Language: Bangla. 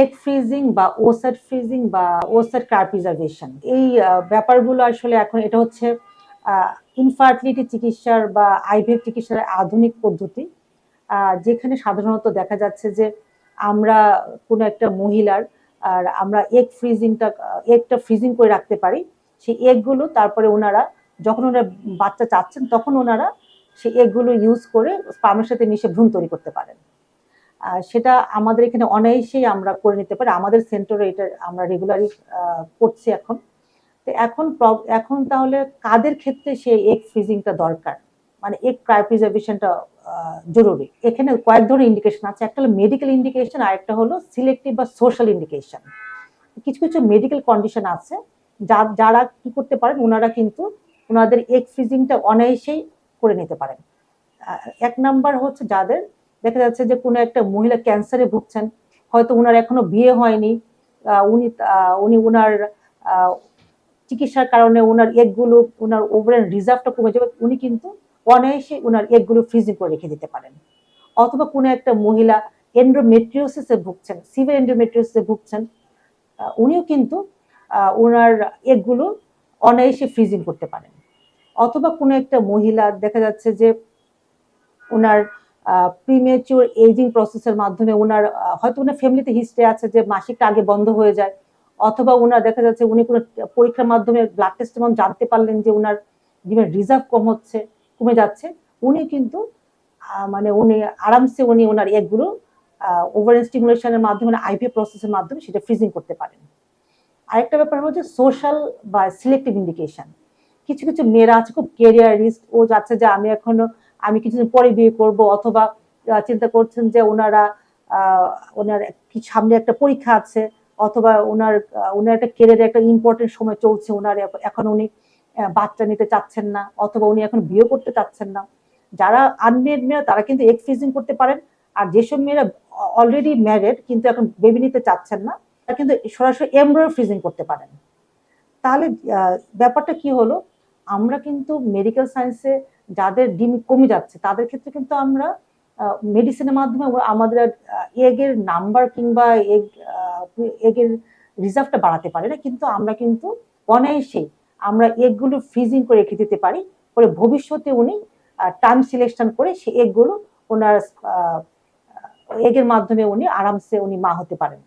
এগ ফ্রিজিং বা ওসার ফ্রিজিং বা ওসার কার প্রিজার্ভেশন এই ব্যাপারগুলো আসলে এখন এটা হচ্ছে ইনফার্টিলিটি চিকিৎসার বা আইভিএফ চিকিৎসার আধুনিক পদ্ধতি যেখানে সাধারণত দেখা যাচ্ছে যে আমরা কোনো একটা মহিলার, আর আমরা এগ ফ্রিজিংটা এগটা ফ্রিজিং করে রাখতে পারি, সেই এগগুলো তারপরে ওনারা, যখন ওনারা বাচ্চা চাচ্ছেন, তখন ওনারা সেই এগগুলো ইউজ করে স্পামের সাথে মিশে ভ্রূণ তৈরি করতে পারেন। সেটা আমাদের এখানে অনায়াসেই আমরা করে নিতে পারি। আমাদের সেন্টারে এটা আমরা রেগুলারই করছি এখন। তো এখন এখন তাহলে কাদের ক্ষেত্রে সেই এগ ফ্রিজিংটা দরকার? মানে এগ ক্রায়োপ্রিজার্ভেশনটা জরুরি। এখানে কয়েক ধরনের ইন্ডিকেশন আছে। একটা হলো মেডিকেল ইন্ডিকেশন আর একটা হলো সিলেক্টিভ বা সোশ্যাল ইন্ডিকেশন কিছু কিছু মেডিকেল কন্ডিশন আছে। যা- যারা কি করতে পারেন ওনারা কিন্তু ওনাদের এগ ফ্রিজিংটা অনায়াসেই করে নিতে পারেন। এক নাম্বার হচ্ছে যাদের দেখা যাচ্ছে যে কোনো একটা মহিলা ক্যান্সারে ভুগছেন। হয়তো ওনার এখনও বিয়ে হয়নি। উনি উনি ওনার চিকিৎসার কারণে ওনার এগগুলো ওনার ওভারঅল রিজার্ভটা কমে যাবে। উনি কিন্তু অনায়াসে ওনার এগগুলো ফ্রিজিং করে রেখে দিতে পারেন। অথবা কোনো একটা মহিলা এন্ড্রোমেট্রিওসিসে ভুগছেন সিভিয়ার এন্ড্রোমেট্রিওসিসে ভুগছেন উনিও কিন্তু ওনার এগগুলো অনায়াসে ফ্রিজিং করতে পারেন। অথবা কোনো একটা মহিলা দেখা যাচ্ছে যে ওনার প্রিমেচিওর এজিং প্রসেসের মাধ্যমে ওনার হয়তো ওনার ফ্যামিলিতে হিস্ট্রি আছে যে মাসিকটা আগে বন্ধ হয়ে যায়, অথবা ওনার দেখা যাচ্ছে উনি কোনো পরীক্ষার মাধ্যমে ব্লাড টেস্ট মাধ্যমে জানতে পারলেন যে ওনার জীবনের রিজার্ভ কম হচ্ছে, কমে যাচ্ছে, উনি কিন্তু মানে উনি আরামসে উনি ওনার এগুলো ওভার স্টিমুলেশনের মাধ্যমে আইপি প্রসেসের মাধ্যমে সেটা ফ্রিজিং করতে পারেন। আরেকটা ব্যাপার হচ্ছে সোশ্যাল বা সিলেক্টিভ ইন্ডিকেশন কিছু কিছু মেয়েরা আছে খুব কেরিয়ারিস্ট ও যাচ্ছে যে আমি এখনও আমি কিছুদিন পরে বিয়ে করব, অথবা চিন্তা করছেন যে ওনারা ওনার সামনে একটা পরীক্ষা আছে, অথবা ওনার ওনার একটা কেরিয়ারে একটা ইম্পর্টেন্ট সময় চলছে, ওনার এখন উনি বাচ্চা নিতে চাচ্ছেন না, অথবা উনি এখন বিয়ে করতে চাচ্ছেন না। যারা আনমেড মেয়েরা, তারা কিন্তু এগ ফ্রিজিং করতে পারেন, আর যেসব মেয়েরা অলরেডি ম্যারেড কিন্তু এখন বেবি নিতে চাচ্ছেন না, তারা কিন্তু সরাসরি এমব্রয় ফ্রিজিং করতে পারেন। তাহলে ব্যাপারটা কি হলো? আমরা কিন্তু মেডিকেল সায়েন্সে যাদের ডিম কমে যাচ্ছে, তাদের ক্ষেত্রে কিন্তু আমরা মেডিসিনের মাধ্যমে আমাদের এগের নাম্বার কিংবা এগ এগের রিজার্ভটা বাড়াতে পারি না, কিন্তু আমরা কিন্তু অনায়াসে আমরা এগগুলো ফ্রিজিং করে রেখে দিতে পারি, পরে ভবিষ্যতে উনি টাইম সিলেকশন করে সেই এগগুলো ওনার এগের মাধ্যমে উনি আরামসে উনি মা হতে পারেন।